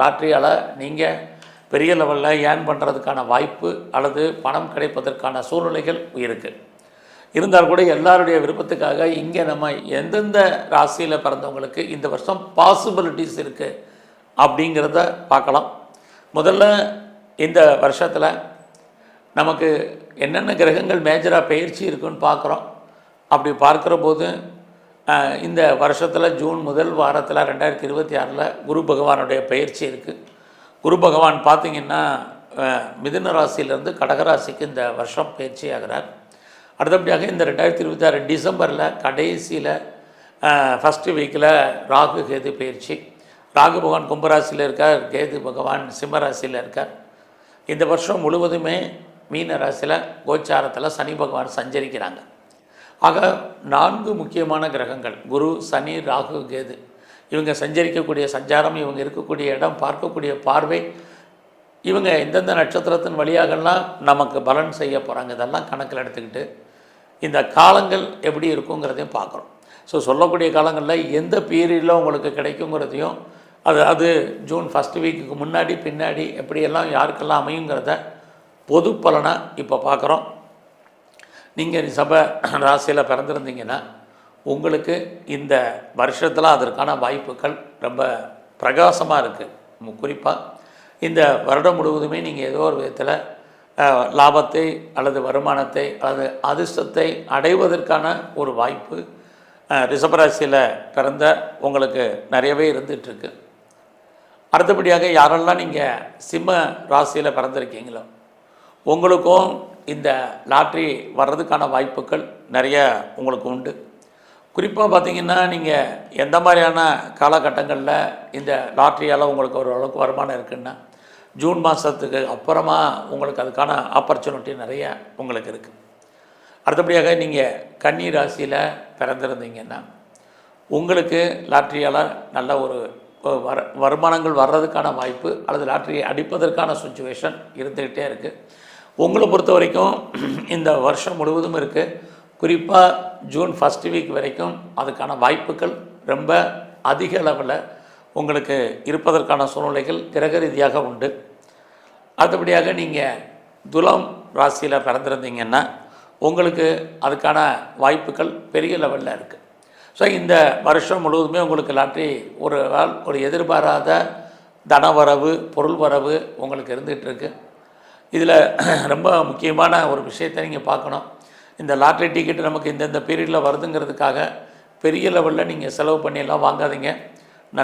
லாட்ரியால் நீங்கள் பெரிய லெவலில் ஏர்ன் பண்ணுறதுக்கான வாய்ப்பு அல்லது பணம் கிடைப்பதற்கான சூழ்நிலைகள் இருக்குது இருந்தால் கூட எல்லாருடைய விருப்பத்துக்காக இங்கே நம்ம எந்தெந்த ராசியில் பிறந்தவங்களுக்கு இந்த வருஷம் பாசிபிலிட்டிஸ் இருக்குது அப்படிங்கிறத பார்க்கலாம். முதல்ல இந்த வருஷத்தில் நமக்கு என்னென்ன கிரகங்கள் மேஜராக பயிற்சி இருக்குன்னு பார்க்குறோம். அப்படி பார்க்குற போது இந்த வருஷத்தில் ஜூன் முதல் வாரத்தில் ரெண்டாயிரத்தி இருபத்தி ஆறில் குரு பகவானுடைய பயிற்சி இருக்குது குரு பகவான் பார்த்திங்கன்னா மிதுன ராசியிலேருந்து கடகராசிக்கு இந்த வருஷம் பயிற்சி ஆகிறார். அடுத்தபடியாக இந்த ரெண்டாயிரத்தி இருபத்தி ஆறு டிசம்பரில் கடைசியில் ஃபஸ்ட்டு வீக்கில் ராகு கேது பயிற்சி. ராகு பகவான் கும்பராசியில் இருக்கார் கேது பகவான் சிம்மராசியில் இருக்கார். இந்த வருஷம் முழுவதுமே மீன ராசியில் கோச்சாரத்தில் சனி பகவான் சஞ்சரிக்கிறாங்க. ஆக நான்கு முக்கியமான கிரகங்கள். குரு சனி ராகு கேது. இவங்க சஞ்சரிக்கக்கூடிய சஞ்சாரம் இவங்க இருக்கக்கூடிய இடம் பார்க்கக்கூடிய பார்வை இவங்க எந்தெந்த நட்சத்திரத்தின் வழியாகலாம் நமக்கு பலன் செய்ய போகிறாங்க இதெல்லாம் கணக்கில் எடுத்துக்கிட்டு இந்த காலங்கள் எப்படி இருக்குங்கிறதையும் பார்க்குறோம் ஸோ சொல்லக்கூடிய காலங்களில் எந்த பீரியடில் உங்களுக்கு கிடைக்குங்கிறதையும் அது அது ஜூன் ஃபஸ்ட் வீக்குக்கு முன்னாடி பின்னாடி எப்படியெல்லாம் யாருக்கெல்லாம் அமையுங்கிறத பொது பலனாக இப்போ பார்க்குறோம். நீங்கள் சபை ராசியில் பிறந்திருந்தீங்கன்னா உங்களுக்கு இந்த வருஷத்தில் அதற்கான வாய்ப்புகள் ரொம்ப பிரகாசமாக இருக்குது குறிப்பாக இந்த வருடம் முழுவதுமே நீங்கள் ஏதோ ஒரு விதத்தில் லாபத்தை அல்லது வருமானத்தை அல்லது அதிர்ஷ்டத்தை அடைவதற்கான ஒரு வாய்ப்பு ரிஷபராசியில் பிறந்த உங்களுக்கு நிறையவே இருந்துகிட்ருக்கு அடுத்தபடியாக யாரெல்லாம் நீங்கள் சிம்ம ராசியில் பிறந்திருக்கீங்களோ உங்களுக்கும் இந்த லாட்ரி வர்றதுக்கான வாய்ப்புகள் நிறைய உங்களுக்கு உண்டு. குறிப்பாக பார்த்தீங்கன்னா நீங்கள் எந்த மாதிரியான காலகட்டங்களில் இந்த லாட்ரியால் உங்களுக்கு ஓரளவுக்கு வருமானம் இருக்குன்னா ஜூன் மாதத்துக்கு அப்புறமா உங்களுக்கு அதுக்கான ஆப்பர்ச்சுனிட்டி நிறைய உங்களுக்கு இருக்குது அடுத்தபடியாக நீங்கள் கன்னி ராசியில் பிறந்திருந்தீங்கன்னா உங்களுக்கு லாட்ரியால் நல்ல ஒரு வர வருமானங்கள் வர்றதுக்கான வாய்ப்பு அல்லது லாட்ரியை அடிப்பதற்கான சுச்சுவேஷன் இருந்துக்கிட்டே இருக்குது உங்களை பொறுத்த வரைக்கும் இந்த வருஷம் முழுவதும் இருக்குது குறிப்பாக ஜூன் ஃபஸ்ட் வீக் வரைக்கும் அதுக்கான வாய்ப்புகள் ரொம்ப அதிக அளவில் உங்களுக்கு இருப்பதற்கான சூழ்நிலைகள் கிரக ரீதியாக உண்டு. அடுத்தபடியாக நீங்கள் துலாம் ராசியில் பிறந்திருந்தீங்கன்னா உங்களுக்கு அதுக்கான வாய்ப்புகள் பெரிய லெவலில் இருக்குது ஸோ இந்த வருஷம் முழுவதுமே உங்களுக்கு லாட்ரி ஒரு ஒரு எதிர்பாராத தனவரவு பொருள் வரவு உங்களுக்கு இருந்துகிட்டு இருக்குது இதில் ரொம்ப முக்கியமான ஒரு விஷயத்தை நீங்கள் பார்க்கணும். இந்த லாட்ரி டிக்கெட் நமக்கு இந்தந்த பீரியடில் வருதுங்கிறதுக்காக பெரிய லெவலில் நீங்கள் செலவு பண்ணியெல்லாம் வாங்காதீங்க.